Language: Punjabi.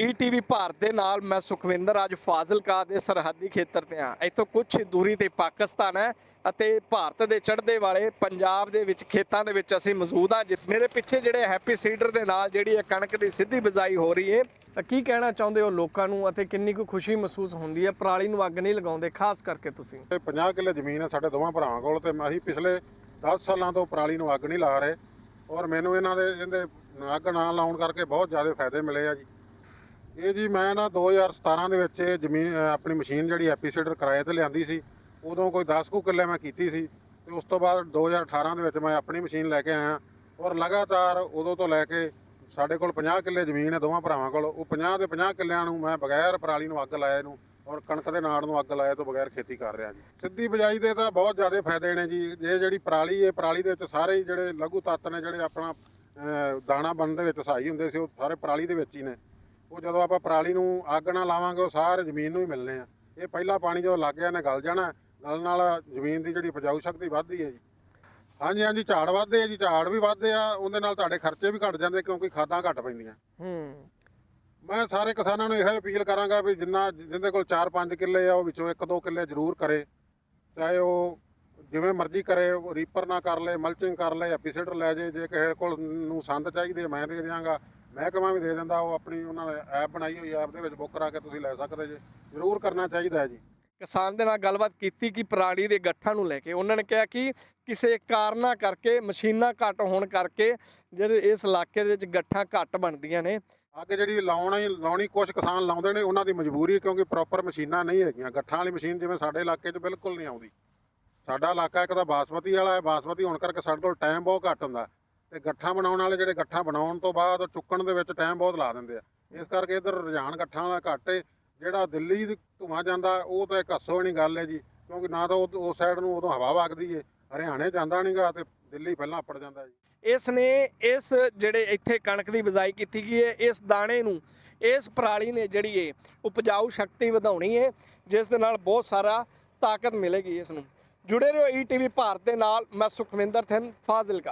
ਈਟੀਵੀ ਭਾਰਤ ਦੇ ਨਾਲ ਮੈਂ ਸੁਖਵਿੰਦਰ, ਅੱਜ ਫਾਜ਼ਿਲਕਾ ਦੇ ਸਰਹੱਦੀ ਖੇਤਰ ਤੇ ਆ ਇੱਥੋਂ ਕੁਝ ਦੂਰੀ ਤੇ ਪਾਕਿਸਤਾਨ ਹੈ ਅਤੇ ਭਾਰਤ ਦੇ ਚੜ੍ਹਦੇ ਵਾਲੇ ਪੰਜਾਬ ਦੇ ਵਿੱਚ, ਖੇਤਾਂ ਦੇ ਵਿੱਚ ਅਸੀਂ ਮੌਜੂਦ ਆ ਜਿ- ਮੇਰੇ ਪਿੱਛੇ ਜਿਹੜੇ ਹੈਪੀ ਸੀਡਰ ਦੇ ਨਾਲ ਜਿਹੜੀ ਇਹ ਕਣਕ ਦੀ ਸਿੱਧੀ ਬਿਜਾਈ ਹੋ ਰਹੀ ਹੈ, ਤਾਂ ਕੀ ਕਹਿਣਾ ਚਾਹੁੰਦੇ ਹੋ ਲੋਕਾਂ ਨੂੰ ਅਤੇ ਕਿੰਨੀ ਕੁ ਖੁਸ਼ੀ ਮਹਿਸੂਸ ਹੁੰਦੀ ਹੈ? ਪਰਾਲੀ ਨੂੰ ਅੱਗ ਨਹੀਂ ਲਗਾਉਂਦੇ, ਖਾਸ ਕਰਕੇ ਤੁਸੀਂ। ਇਹ 50 ਕਿੱਲੇ ਜ਼ਮੀਨ ਹੈ ਸਾਡੇ ਦੋਵਾਂ ਭਰਾਵਾਂ ਕੋਲ ਤੇ ਅਸੀਂ ਪਿਛਲੇ 10 ਸਾਲਾਂ ਤੋਂ ਪਰਾਲੀ ਨੂੰ ਅੱਗ ਨਹੀਂ ਲਾ ਰਹੇ। ਔਰ ਮੈਨੂੰ ਇਹਨਾਂ ਦੇ, ਇਹਦੇ ਅੱਗ ਨਾ ਲਾਉਣ ਕਰਕੇ ਬਹੁਤ ਜ਼ਿਆਦਾ ਫਾਇਦੇ ਮਿਲੇ ਆ ਜੀ। ਇਹ ਜੀ ਮੈਂ ਨਾ 2017 ਦੇ ਵਿੱਚ ਇਹ ਜ਼ਮੀਨ ਆਪਣੀ ਮਸ਼ੀਨ ਜਿਹੜੀ ਐਪੀਸੀਡਰ ਕਿਰਾਏ ਤੇ ਲਿਆਂਦੀ ਸੀ। ਉਦੋਂ ਕੋਈ 10 ਕੁ ਕਿੱਲੇ ਮੈਂ ਕੀਤੀ ਸੀ ਤੇ ਉਸ ਤੋਂ ਬਾਅਦ 2018 ਦੇ ਵਿੱਚ ਮੈਂ ਆਪਣੀ ਮਸ਼ੀਨ ਲੈ ਕੇ ਆਇਆ। ਔਰ ਲਗਾਤਾਰ ਉਦੋਂ ਤੋਂ ਲੈ ਕੇ ਸਾਡੇ ਕੋਲ 50 ਕਿੱਲੇ ਜ਼ਮੀਨ ਹੈ ਦੋਵਾਂ ਭਰਾਵਾਂ ਕੋਲ। ਉਹ 50 ਦੇ 50 ਕਿੱਲਿਆਂ ਨੂੰ ਮੈਂ ਬਗੈਰ ਪਰਾਲੀ ਨੂੰ ਅੱਗ ਲਾਏ ਨੂੰ ਔਰ ਕਣਕ ਦੇ ਨਾੜ ਨੂੰ ਅੱਗ ਲਾਏ ਤੋਂ ਬਗੈਰ ਖੇਤੀ ਕਰ ਰਿਹਾ ਜੀ। ਸਿੱਧੀ ਬਿਜਾਈ ਦੇ ਤਾਂ ਬਹੁਤ ਜ਼ਿਆਦਾ ਫਾਇਦੇ ਨੇ ਜੀ। ਜੇ ਜਿਹੜੀ ਪਰਾਲੀ ਹੈ ਪਰਾਲੀ ਦੇ ਵਿੱਚ ਸਾਰੇ ਹੀ ਜਿਹੜੇ ਲਘੂ ਤੱਤ ਨੇ, ਜਿਹੜੇ ਆਪਣਾ ਦਾਣਾ ਬਣਨ ਦੇ ਵਿੱਚ ਸਹਾਈ ਹੁੰਦੇ ਸੀ, ਉਹ ਸਾਰੇ ਪਰਾਲੀ ਦੇ ਵਿੱਚ ਹੀ ਨੇ। ਉਹ ਜਦੋਂ ਆਪਾਂ ਪਰਾਲੀ ਨੂੰ ਅੱਗ ਨਾਲ ਲਾਵਾਂਗੇ ਉਹ ਸਾਰੇ ਜ਼ਮੀਨ ਨੂੰ ਹੀ ਮਿਲਨੇ ਆ। ਇਹ ਪਹਿਲਾ ਪਾਣੀ ਜਦੋਂ ਲੱਗ ਗਿਆ ਗਲ ਜਾਣਾ। ਗਲਣ ਨਾਲ ਜ਼ਮੀਨ ਦੀ ਜਿਹੜੀ ਉਪਜਾਊ ਸ਼ਕਤੀ ਵੱਧਦੀ ਹੈ ਜੀ। ਹਾਂਜੀ ਹਾਂਜੀ ਝਾੜ ਵੱਧਦੇ ਆ ਜੀ। ਝਾੜ ਵੀ ਵੱਧਦੇ ਆ ਉਹਦੇ ਨਾਲ ਤੁਹਾਡੇ ਖਰਚੇ ਵੀ ਘਟ ਜਾਂਦੇ ਕਿਉਂਕਿ ਖਾਦਾਂ ਘਟ ਪੈਂਦੀਆਂ। ਹੂੰ। ਮੈਂ ਸਾਰੇ ਕਿਸਾਨਾਂ ਨੂੰ ਇਹੋ ਅਪੀਲ ਕਰਾਂਗਾ ਵੀ ਜਿੰਨਾ ਜਿੰਦੇ ਕੋਲ 4-5 ਕਿੱਲੇ ਆ ਉਹ ਵਿੱਚੋਂ 1-2 ਕਿੱਲੇ ਜ਼ਰੂਰ ਕਰੇ। ਚਾਹੇ ਉਹ ਜਿਵੇਂ ਮਰਜ਼ੀ ਕਰੇ ਰੀਪਰ ਨਾ ਕਰ ਲੇ ਮਲਚਿੰਗ ਕਰ ਲੇ ਐਪੀਸੀਡਰ ਲੈ ਜੇ ਜੇ ਕਿਸੇ ਕੋਲ ਨੂੰ ਸੰਦ ਚਾਹੀਦੇ ਮੈਂ ਦੇ ਦਿਆਂਗਾ। ਮਹਿਕਮਾ ਵੀ ਦੇ ਦਿੰਦਾ ਉਹ ਆਪਣੀ ਉਹਨਾਂ ਨੇ ਐਪ ਬਣਾਈ ਹੋਈ ਐਪ ਦੇ ਵਿੱਚ ਬੁੱਕ ਕਰਾ ਕੇ ਤੁਸੀਂ ਲੈ ਸਕਦੇ ਜੇ। ਜ਼ਰੂਰ ਕਰਨਾ ਚਾਹੀਦਾ ਹੈ ਜੀ। ਕਿਸਾਨ ਦੇ ਨਾਲ ਗੱਲਬਾਤ ਕੀਤੀ ਕਿ ਪਰਾਲੀ ਦੇ ਗੱਠਾਂ ਨੂੰ ਲੈ ਕੇ ਉਹਨਾਂ ਨੇ ਕਿਹਾ ਕਿ ਕਿਸੇ ਕਾਰਨਾਂ ਕਰਕੇ ਮਸ਼ੀਨਾਂ ਘੱਟ ਹੋਣ ਕਰਕੇ ਜਿਹੜੇ ਇਸ ਇਲਾਕੇ ਦੇ ਵਿੱਚ ਗੱਠਾਂ ਘੱਟ ਬਣਦੀਆਂ ਨੇ। ਅੱਗ ਜਿਹੜੀ ਲਾਉਣਾ ਹੀ ਲਾਉਣੀ ਕੁਝ ਕਿਸਾਨ ਲਾਉਂਦੇ ਨੇ ਉਹਨਾਂ ਦੀ ਮਜਬੂਰੀ ਕਿਉਂਕਿ ਪ੍ਰੋਪਰ ਮਸ਼ੀਨਾਂ ਨਹੀਂ ਹੈਗੀਆਂ। ਗੱਠਾਂ ਵਾਲੀ ਮਸ਼ੀਨ ਜਿਵੇਂ ਸਾਡੇ ਇਲਾਕੇ 'ਚ ਬਿਲਕੁਲ ਨਹੀਂ ਆਉਂਦੀ। ਸਾਡਾ ਇਲਾਕਾ ਇੱਕ ਤਾਂ ਬਾਸਮਤੀ ਵਾਲਾ ਹੈ ਬਾਸਮਤੀ ਹੋਣ ਕਰਕੇ ਸਾਡੇ ਕੋਲ ਟਾਈਮ ਬਹੁਤ ਘੱਟ ਹੁੰਦਾ। ਤੇ ਗੱਠਾਂ ਬਣਾਉਣ ਵਾਲੇ ਜਿਹੜੇ ਗੱਠਾਂ ਬਣਾਉਣ ਤੋਂ ਬਾਅਦ ਚੁੱਕਣ ਦੇ ਵਿੱਚ ਟਾਈਮ ਬਹੁਤ ਲਾ ਦਿੰਦੇ ਆ। ਇਸ ਕਰਕੇ ਇਧਰ ਰੁਝਾਨ ਗੱਠਾਂ ਵਾਲਾ ਘੱਟ ਹੈ ਜਿਹੜਾ ਦਿੱਲੀ ਦੀ ਧੂਆਂ ਜਾਂਦਾ, ਉਹ ਤਾਂ ਇੱਕ ਹੱਸੋ ਨਹੀਂ ਗੱਲ ਹੈ ਜੀ। ਕਿਉਂਕਿ ਨਾ ਤਾਂ ਉਹ- ਉਸ ਸਾਈਡ ਨੂੰ ਉਦੋਂ ਹਵਾ ਵਗਦੀ ਏ। ਹਰਿਆਣੇ ਜਾਂਦਾ ਨਹੀਂਗਾ ਤੇ ਦਿੱਲੀ ਪਹਿਲਾਂ ਅੱਪੜ ਜਾਂਦਾ ਜੀ। ਇਸ ਨੇ ਇਸ ਜਿਹੜੇ ਇੱਥੇ ਕਣਕ ਦੀ ਬਿਜਾਈ ਕੀਤੀ ਗਈ ਹੈ ਇਸ ਦਾਣੇ ਨੂੰ, ਇਸ ਪਰਾਲੀ ਨੇ ਜਿਹੜੀ ਹੈ ਉਪਜਾਊ ਸ਼ਕਤੀ ਵਧਾਉਣੀ ਹੈ ਜਿਸ ਦੇ ਨਾਲ ਬਹੁਤ ਸਾਰਾ ਤਾਕਤ ਮਿਲੇਗੀ ਇਸ ਨੂੰ। ਜੁੜੇ ਰਹੋ ਈਟੀਵੀ ਭਾਰਤ ਦੇ ਨਾਲ, ਮੈਂ ਸੁਖਵਿੰਦਰ ਥਿੰਨ, ਫਾਜ਼ਿਲਕਾ।